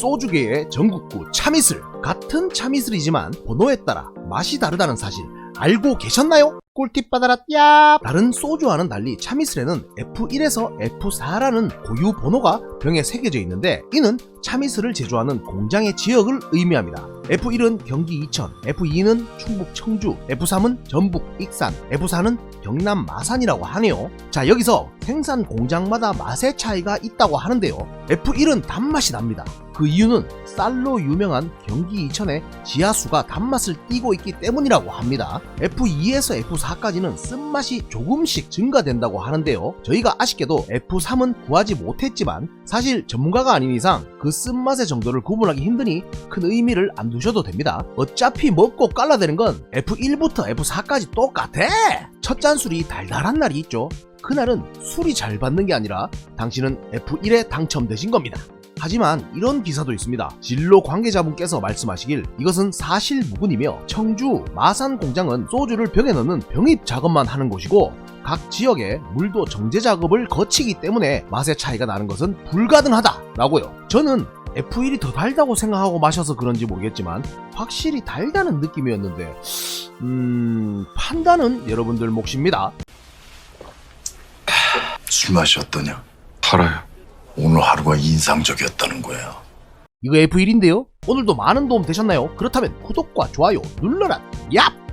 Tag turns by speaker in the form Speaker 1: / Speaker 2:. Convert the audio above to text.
Speaker 1: 소주계의 전국구 참이슬 같은 참이슬이지만 번호에 따라 맛이 다르다는 사실 알고 계셨나요? 꿀팁 받아라 야 다른 소주와는 달리 참이슬에는 F1에서 F4라는 고유 번호가 병에 새겨져 있는데 이는 참이슬을 제조하는 공장의 지역을 의미합니다. F1은 경기 이천, F2는 충북 청주, F3은 전북 익산, F4는 경남 마산이라고 하네요. 자 여기서 생산 공장마다 맛의 차이가 있다고 하는데요. F1은 단맛이 납니다. 그 이유는 쌀로 유명한 경기 이천의 지하수가 단맛을 띠고 있기 때문이라고 합니다. F2에서 F4 까지는 쓴맛이 조금씩 증가된다고 하는데요. 저희가 아쉽게도 F3은 구하지 못했지만 사실 전문가가 아닌 이상 그 쓴맛의 정도를 구분하기 힘드니 큰 의미를 안 두셔도 됩니다. 어차피 먹고 깔라대는 건 F1부터 F4까지 똑같아! 첫 잔술이 달달한 날이 있죠. 그날은 술이 잘 받는 게 아니라 당신은 F1에 당첨되신 겁니다. 하지만 이런 기사도 있습니다. 진로 관계자분께서 말씀하시길 이것은 사실 무근이며 청주 마산 공장은 소주를 병에 넣는 병입 작업만 하는 곳이고 각 지역에 물도 정제 작업을 거치기 때문에 맛의 차이가 나는 것은 불가능하다라고요. 저는 F1이 더 달다고 생각하고 마셔서 그런지 모르겠지만 확실히 달다는 느낌이었는데 음 판단은 여러분들 몫입니다.
Speaker 2: 술 맛이 어떠냐?
Speaker 3: 달아요.
Speaker 2: 오늘 하루가 인상적이었다는 거야.
Speaker 1: 이거 F1인데요? 오늘도 많은 도움 되셨나요? 그렇다면 구독과 좋아요 눌러라. 얍!